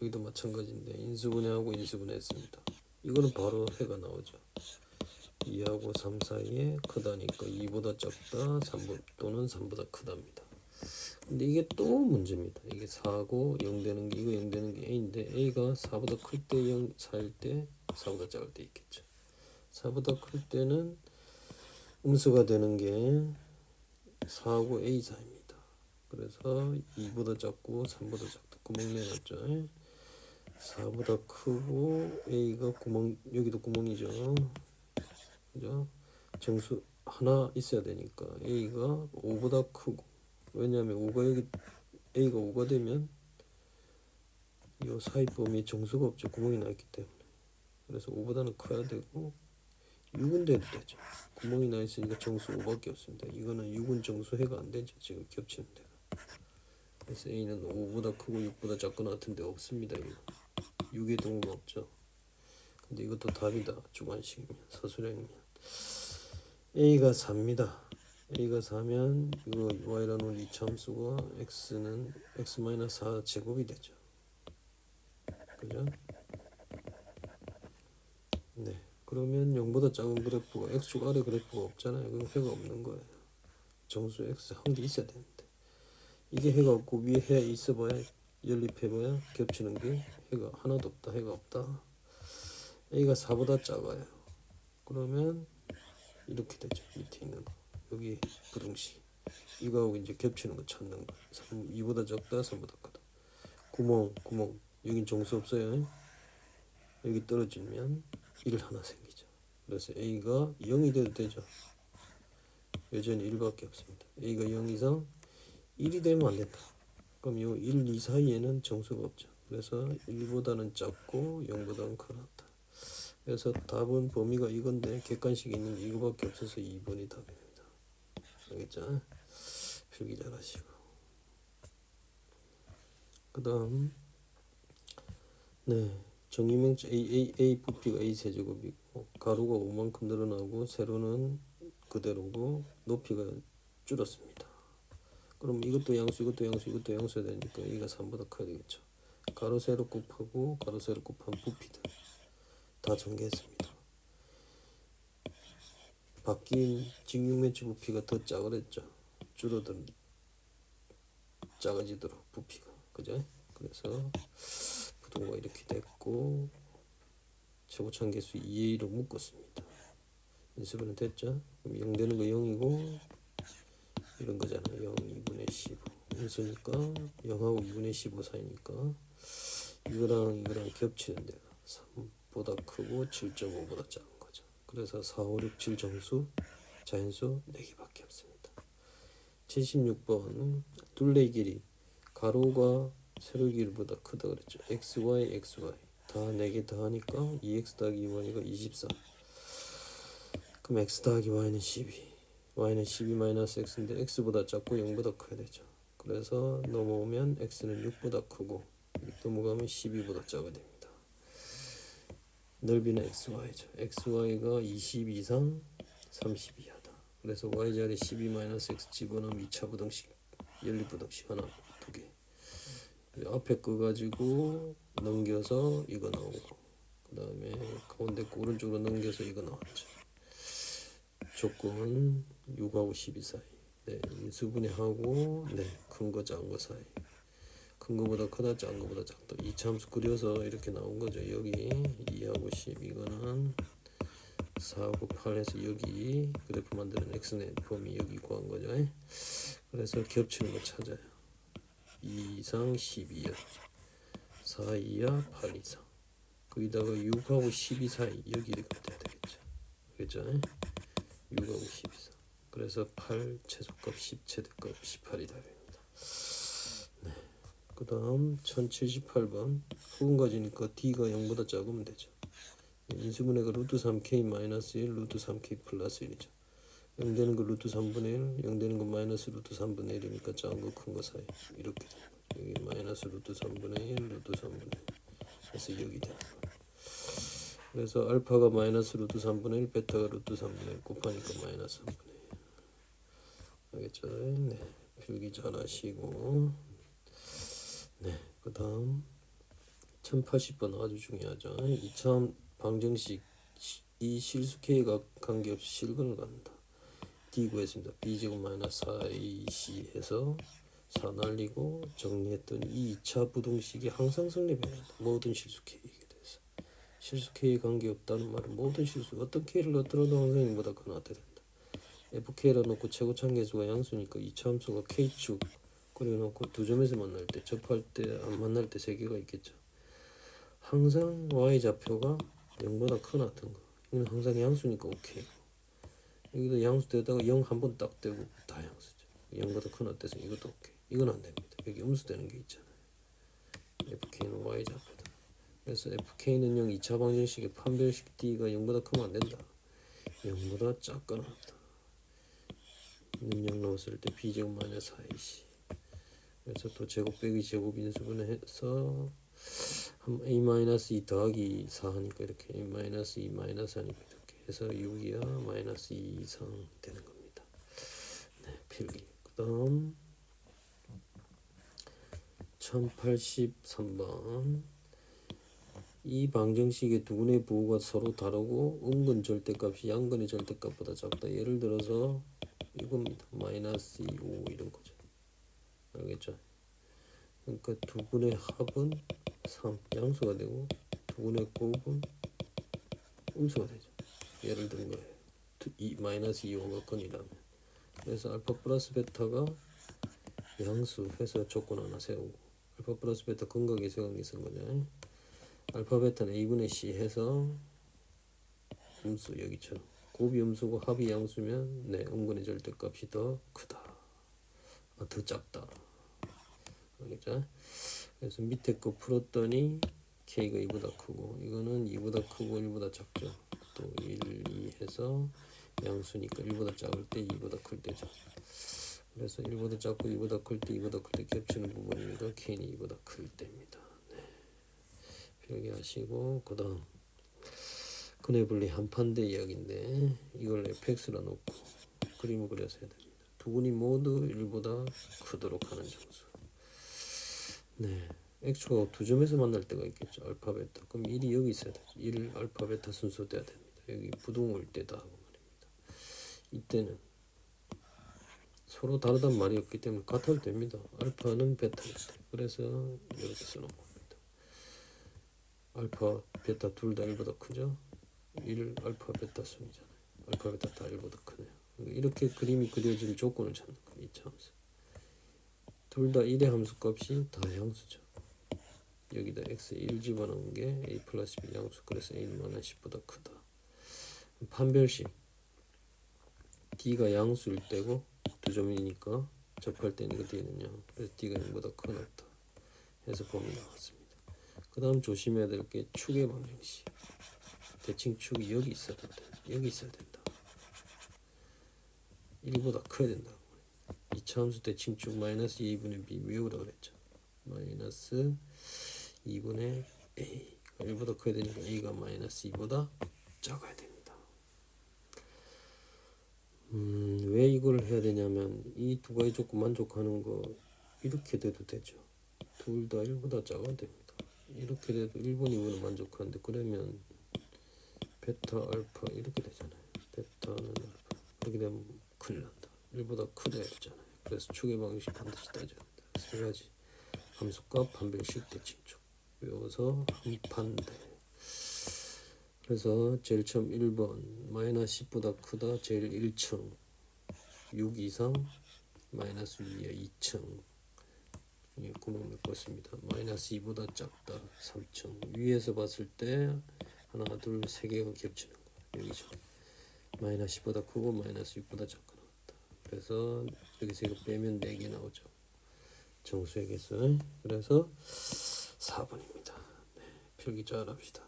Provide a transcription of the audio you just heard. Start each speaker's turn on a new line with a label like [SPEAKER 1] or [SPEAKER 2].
[SPEAKER 1] 여기도 마찬가지인데 인수분해하고 인수분해했습니다. 이거는 바로 해가 나오죠. 2하고 3 사이에 크다니까 2보다 작다 3보, 또는 3보다 크답니다. 근데 이게 또 문제입니다. 이게 4고 0 되는 게 이거 0 되는 게 A인데 A가 4보다 클 때 0, 4일 때 4보다 작을 때 있겠죠. 4보다 클 때는 음수가 되는 게 4하고 A 사이입니다. 그래서 2보다 작고 3보다 작다. 구멍 내놨죠. 4보다 크고 A가 구멍 여기도 구멍이죠. 그죠? 정수 하나 있어야 되니까 A가 5보다 크고 왜냐하면 5가 여기 A가 5가 되면 이 사이 범위에 정수가 없죠. 구멍이 나 있기 때문에. 그래서 5보다는 커야 되고 6은 돼도 되죠. 구멍이 나 있으니까 정수 5밖에 없습니다. 이거는 6은 정수 해가 안 되죠. 지금 겹치는 데가. 그래서 A는 5보다 크고 6보다 작거나 같은데 없습니다. 이거. 6의 동호가 없죠. 근데 이것도 답이다. 주관식이면 서술형이면 A가 4입니다. A가 4면 이거 Y라는 이참수가 X는 X-4 제곱이 되죠. 그죠? 네. 그러면 0보다 작은 그래프가 X축 아래 그래프가 없잖아요. 그럼 해가 없는 거예요. 정수 X 한 개 있어야 되는데 이게 해가 없고 위에 해 있어봐야 연립해봐야 겹치는 게 해가 하나도 없다. 해가 없다. A가 4보다 작아요. 그러면 이렇게 되죠. 밑에 있는 거. 여기 부등식. 이거하고 이제 겹치는 거 찾는 거. 3, 2보다 작다. 3보다 크다. 구멍, 구멍. 여긴 정수 없어요. 여기 떨어지면 1 하나 생기죠. 그래서 A가 0이 돼도 되죠. 여전히 1밖에 없습니다. A가 0 이상 1이 되면 안 된다. 그럼 요 1, 2 사이에는 정수가 없죠. 그래서 1보다는 작고 0보다는 크다. 그래서 답은 범위가 이건데 객관식이 있는 게 이거밖에 없어서 2번이 답입니다. 알겠죠? 필기 잘하시고 그 다음 네 정의명치 A, A, A 부피가 A 세제곱이고 가로가 5만큼 늘어나고 세로는 그대로고 높이가 줄었습니다. 그럼 이것도 양수 이것도 양수 이것도 양수야 되니까 A가 3보다 커야 되겠죠. 가로 세로 곱하고 가로 세로 곱한 부피들 다 전개했습니다. 바뀐 직육면체 부피가 더 작아졌죠. 줄어든 작아지도록 부피가 그죠? 그래서 부동가 이렇게 됐고 최고 참 개수 2a로 묶었습니다. 인수분해 됐죠? 그럼 0 되는 거 0이고 이런 거잖아요. 0, 2분의 15 인수니까 0하고 2분의 15 사이니까 이거랑 이거랑 겹치는 데가 3보다 크고 7.5보다 작은 거죠. 그래서 4, 5, 6, 7 정수 자연수 4개밖에 없습니다. 76번 둘레 길이 가로가 세로 길이보다 크다 그랬죠. xy, xy 다 4개 더하니까 2x 더하기 2y가 24 그럼 x 더하기 y는 12 y는 12 마이너스 x인데 x보다 작고 0보다 커야 되죠. 그래서 넘어오면 x는 6보다 크고 넘어가면 12보다 작아야 됩니다. 넓이는 xy죠. xy가 20 이상 30 이하다. 그래서 y자리 12 마이너스 x 집어넣으면 2차 부등식 연립 부등식 하나 두 개. 앞에 거 가지고 넘겨서 이거 나오고 그 다음에 가운데 거 오른쪽으로 넘겨서 이거 나왔죠. 조건은 6하고 12 사이. 네, 인수분해하고 네, 큰 거 작은 거 사이. 큰 거보다 크다 작은 거보다 작다. 이 참수 그려서 이렇게 나온 거죠. 여기 2하고 10 이거는 4하고 8에서 여기 그래프 만드는 x네 범위 여기 구한 거죠. 그래서 겹치는 거 찾아요. 2 이상 12야. 4 이하 8 이상. 거기다가 6하고 12 사이 여기 이렇게 돼야 되겠죠. 그죠? 6하고 12 이상. 그래서 8 최소값 10 최대값 18이 답입니다. 네. 그 다음 1078번 후근 가지니까 D가 0보다 작으면 되죠. 인수분해가 루트 3K 마이너스 1 루트 3K 플러스 1이죠. 0 되는 거 루트 3분의 1, 0 되는 거 마이너스 루트 3분의 1이니까 작은 거 큰 거 사이 이렇게 거죠. 여기 마이너스 루트 3분의 1, 루트 3분의 1 그래서 여기 되는 거예요. 그래서 알파가 마이너스 루트 3분의 1, 베타가 루트 3분의 1 곱하니까 마이너스 3분의 1 알겠죠? 네, 필기 잘하시고 네, 그 다음 1080번 아주 중요하죠. 2차원 방정식 시- 이 실수 K가 관계없이 실근을 갖는다. D 구했습니다. B제곱 마이너스 4AC 해서 4 날리고 정리했더니 이 2차 부동식이 항상 성립해야 한다. 모든 실수 K에 대해서. 실수 K에 관계없다는 말은 모든 실수 어떤 K를 넣더라도 항상 0보다 큰 나타야 된다. FK라 놓고 최고 참계수가 양수니까 이 참수가 K축 그려놓고 두 점에서 만날 때 접할 때 안 만날 때 세 개가 있겠죠. 항상 y 좌표가 0보다 크나 거. 이건 항상 양수니까 오케이. 여기도 양수 되다가 0 한 번 딱 되고 다 양수죠. 0보다 크나 돼서 이것도 오케이. 이건 안 됩니다. 여기 음수 되는 게 있잖아요. FK는 y 좌표다. 그래서 FK는 0 2차 방정식의 판별식 D가 0보다 크면 안 된다. 0보다 작거나 0 넣었을 때 B제곱 마이너스 4AC 그래서 또 제곱 빼기 제곱 인수분해 해서 한 a 마이너스 2 더하기 4 하니까 이렇게 a 마이너스 2 마이너스 하니까 이렇게 해서 6이야 마이너스 2 이상 되는 겁니다. 네, 필기. 그 다음 1083번 이 방정식의 두 분의 부호가 서로 다르고 음근 절대값이 양근의 절대값보다 작다. 예를 들어서 이겁니다. 마이너스 2, 5 이런 거죠. 알겠죠? 그러니까 두 분의 합은 3 양수가 되고 두 분의 곱은 음수가 되죠. 예를 든 거예요. 두- 이 마이너스 2, 5가 근이라면 그래서 알파 플러스 베타가 양수 해서 조건 하나 세우고 알파 플러스 베타 근각이 세관계 쓴 거냐 알파 베타는 a분의 c 해서 음수 여기처럼 곱이 음수고 합이 양수면 네 음근의 절대값이 더 크다. 아, 더 작다. 알겠죠? 그래서 밑에 거 풀었더니 k가 2보다 크고 이거는 2보다 크고 1보다 작죠. 또 1, 2 해서 양수니까 1보다 작을 때 2보다 클 때죠 그래서 1보다 작고 2보다 클 때 2보다 클 때 겹치는 부분이니까 k는 2보다 클 때입니다. 네. 필기하시고 그 다음 근해분리 한판대 이야기인데 이걸 fx라 놓고 그림을 그려서 해야 됩니다. 두 분이 모두 1보다 크도록 하는 점수 네. X가 두 점에서 만날 때가 있겠죠. 알파 베타 그럼 1이 여기 있어야 되죠. 1 알파 베타 순서 돼야 됩니다. 여기 부동일 때다 하고 말입니다. 이때는 서로 다르단 말이 없기 때문에 같아도 됩니다. 알파는 베타일 때 그래서 이렇게 써놓은 겁니다. 알파 베타 둘 다 1보다 크죠 1 알파 베타 순이잖아요. 알파 베타 다 1보다 크네요. 이렇게 그림이 그려질 조건을 찾는 거예요 이 함수 둘 다 1의 함수 값이 다 양수죠. 여기다 x 1 집어넣은 게 a 플러스 b 양수 그래서 a는 10보다 크다. 판별식. d가 양수일 때고 두 점이니까 접할 때는 이거 d는 0 그래서 d가 0보다 크거나 같다. 해서 범위 나왔습니다. 그 다음 조심해야 될 게 축의 방정식 대칭 축이 여기 있어야 된다. 여기 있어야 된다. 1보다 커야 된다. 이 차 함수 대칭 축 마이너스 2분의 b 외우라 그랬죠. 마이너스 2분의 a. 1보다 커야 되니까 a가 마이너스 2보다 작아야 됩니다. 음, 왜 이걸 해야 되냐면 이 두 가지 조건 만족하는 거 이렇게 돼도 되죠. 둘 다 1보다 작아야 됩니다. 이렇게 돼도 1번 2번은 만족하는데 그러면 베타 알파 이렇게 되잖아요. 베타는 알파. 이렇게 되면 큰일 난다. 1보다 크다 했잖아요. 그래서 축의 방식 반드시 따져야 된다. 세 가지. 함수값 판별식 대칭축 외워서 한판대. 그래서 제일 처음 1번 마이너스 10보다 크다. 제일 1층. 6 이상 마이너스 위에 2층. 예, 구멍 메꿨습니다. 마이너스 2보다 작다. 3층. 위에서 봤을 때 하나 둘 세 개가 겹치는 거 여기죠 마이너스 10보다 크고 마이너스 6보다 작거나 같다. 그래서 여기서 이거 빼면 4개 나오죠. 정수의 개수 그래서 4번입니다. 네, 필기 잘 합시다